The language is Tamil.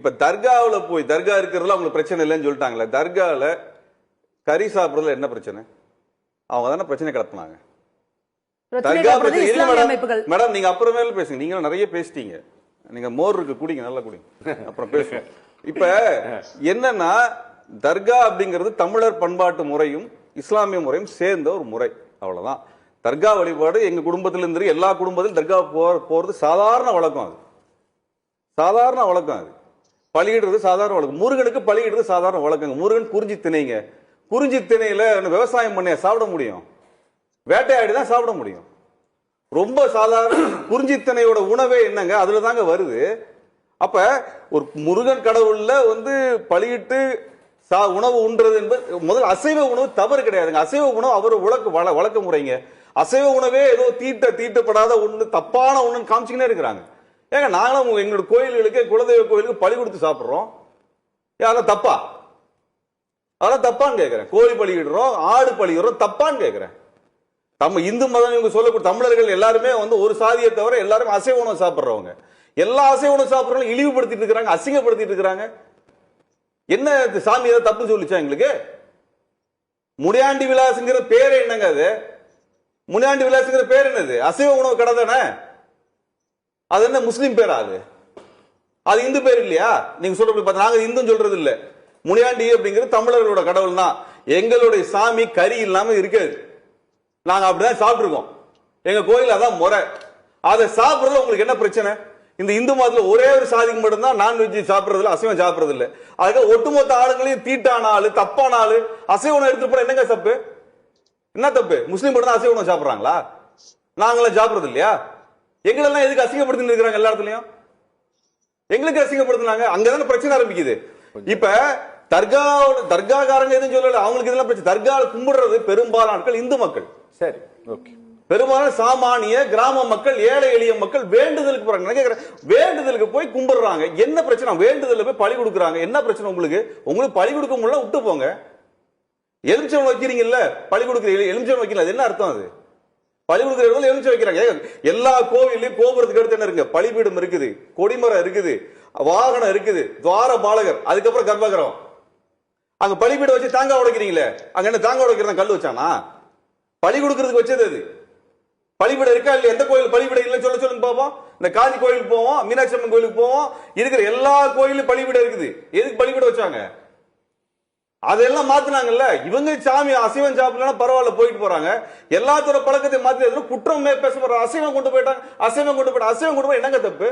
இப்ப தர்காவுல போய் தர்கா இருக்கிறதுல அவங்களுக்கு பிரச்சனை இல்லைன்னு சொல்லிட்டாங்களே தர்கால கறி சாப்பிடுறதுல என்ன பிரச்சனை? அவங்க தானே பிரச்சனை கிளப்புனாங்க மேடம். நீங்க அப்புறமேல பேசுங்க. நீங்க நிறைய பேசிட்டீங்க. நீங்க மோர் இருக்கு குடிங்க நல்லா குடிங்க. அப்புறம் பேசுவோம். இப்ப என்னன்னா தர்கா அப்படிங்கிறது தமிழர் பண்பாட்டு முறையும் இஸ்லாமிய முறையும் சேர்ந்த ஒரு முறை. அவ்வளவுதான். தர்கா வழிபாடு எங்க குடும்பத்துல இருந்து எல்லா குடும்பத்திலும் தர்கா போற போறது சாதாரண வழக்கம் அது. சாதாரண வழக்கம் அது. பலியிடுறது சாதாரண வழக்கம் முருகனுக்கு பலியிடுறது சாதாரண வழக்கங்க. முருகன் குறிஞ்சி திணைங்க. குறிஞ்சி திணையில விவசாயம் பண்ண சாப்பிட முடியும். வேட்டையாடி தான் சாப்பிட முடியும். ரொம்ப சாதாரண குறிஞ்சி திணையோட உணவே என்னங்க? அதுல தாங்க வருது. அப்ப ஒரு முருகன் கடவுள்ல வந்து பலியிட்டு சா உணவு உண்றது என்பது முதல் அசைவ உணவு தவறு கிடையாதுங்க. அசைவ உணவு அவர் உழக்கு வழ வழக்க முறைங்க. அசைவ உணவே ஏதோ தீட்ட தீட்டப்படாத ஒண்ணு தப்பான ஒண்ணுன்னு காமிச்சிக்கினே இருக்கிறாங்க. ஏங்க நாங்களும் எங்களோட கோயில்களுக்கு குலதெய்வ கோயிலுக்கு பழி கொடுத்து சாப்பிட்றோம். அதெல்லாம் தப்பா? அதெல்லாம் தப்பான்னு கேட்குறேன் கோழி பலியிடுறோம் ஆடு பலியிடுறோம் தப்பான்னு கேட்குறேன் நம்ம இந்து மதம் இவங்க சொல்லக்கூடிய தமிழர்கள் எல்லாருமே வந்து ஒரு சாதியை தவிர எல்லாருமே அசைவ உணவு சாப்பிட்றவங்க. எல்லா அசைவ உணவு சாப்பிட்றவங்களும் இழிவுபடுத்திட்டு இருக்கிறாங்க அசிங்கப்படுத்திட்டு இருக்கிறாங்க. என்ன சாமி ஏதாவது தப்பு சொல்லிச்சா எங்களுக்கு? முனியாண்டி விலாசுங்கிற பேர் என்னங்க அது? முனியாண்டி விலாசுங்கிற பேர் என்னது? அசைவ உணவு கடை தானே? அது என்ன முஸ்லீம் பேரா அது? அது இந்து பேர் இல்லையா? நீங்க சொல்றது பார்த்தா நாங்க இந்துன்னு சொல்றது இல்ல. முனியாண்டி அப்படிங்கிறது தமிழர்களோட கடவுள் தான். எங்களுடைய சாமி கறி இல்லாம இருக்காது. நாங்க அப்படிதான் சாப்பிட்டுருக்கோம். எங்க கோயில் அதான் முறை. அதை சாப்பிட்றதுல உங்களுக்கு என்ன பிரச்சனை? இந்த இந்து மதத்தில் ஒரே ஒரு சாதிக்கு மட்டும்தான் நான்வெஜ் சாப்பிட்றதுல அசைவம் சாப்பிட்றது இல்லை. அதுக்காக ஒட்டுமொத்த ஆளுங்களையும் தீட்டான ஆளு தப்பான ஆளு அசைவ உணவு எடுத்து போட என்னங்க தப்பு? என்ன தப்பு? முஸ்லீம் மட்டும் தான் அசைவ உணவு சாப்பிட்றாங்களா? நாங்களாம் சாப்பிட்றது இல்லையா? எங்களெல்லாம் எதுக்கு அசிங்கப்படுத்திட்டு இருக்கிறாங்க எல்லா இடத்துலயும் எங்களுக்கு அசிங்கப்படுத்தினாங்க. அங்கதானே பிரச்சனை ஆரம்பிக்குது. இப்ப தர்கா தர்காக்காரங்க எதுவும் சொல்லல. அவங்களுக்கு இதெல்லாம் பிரச்சனை. தர்கால கும்பிடுறது பெரும்பாலான ஆட்கள் இந்து மக்கள். சரி ஓகே. பெரும்பாலும் சாமானிய கிராம மக்கள் ஏழை எளிய மக்கள் வேண்டுதலுக்கு போறாங்க. வேண்டுதலுக்கு போய் கும்பிடுறாங்க. என்ன பிரச்சனை? வேண்டுதல்ல போய் பழி கொடுக்குறாங்க. என்ன பிரச்சனை உங்களுக்கு? உங்களுக்கு பழி கொடுக்க முடியல விட்டு போங்க. எலுமிச்சம் வைக்கிறீங்கல்ல? பழி கொடுக்குற எலுமிச்சம் வைக்கல அது என்ன அர்த்தம் அது? பழி கொடுக்கிறவர்கள் இடத்துல வைக்கிறாங்க. எல்லா கோவிலையும் கோபுரத்துக்கு அடுத்து என்ன இருக்கு பழிபீடம் இருக்குது கொடிமரம் இருக்குது வாகனம் இருக்குது துவார பாலகர் அதுக்கப்புறம் கர்ப்பகிரகம் அங்க பழிபீடம் வச்சு தாங்க உடைக்கிறீங்களே. அங்க என்ன தாங்க உடைக்கிறதா? கல் வச்சானா? பழி கொடுக்கறதுக்கு வச்சது அது. பழிபீடம் இருக்கா இல்லையா? எந்த கோயில் பழிபீடம் இல்லைன்னு சொல்ல சொல்லுங்க பாப்போம். இந்த காஞ்சி கோயிலுக்கு போவோம் மீனாட்சி அம்மன் கோயிலுக்கு போவோம். இருக்கிற எல்லா கோயிலும் பழிபீடம் இருக்குது. எதுக்கு பழிபீடம் வச்சாங்க? அதெல்லாம் மாத்தினாங்கல்ல? இவங்க சாமி அசைவம் சாப்பிடலாம் பரவாயில்ல போயிட்டு போறாங்க. எல்லாத்தோட பழக்கத்தை மாத்தி குற்றம் பேச போற அசைவம் கொண்டு போயிட்டாங்க. அசைவம் கொண்டு போயிட்டாங்க. அசைவம் கொண்டு போய் என்னங்க தப்பு?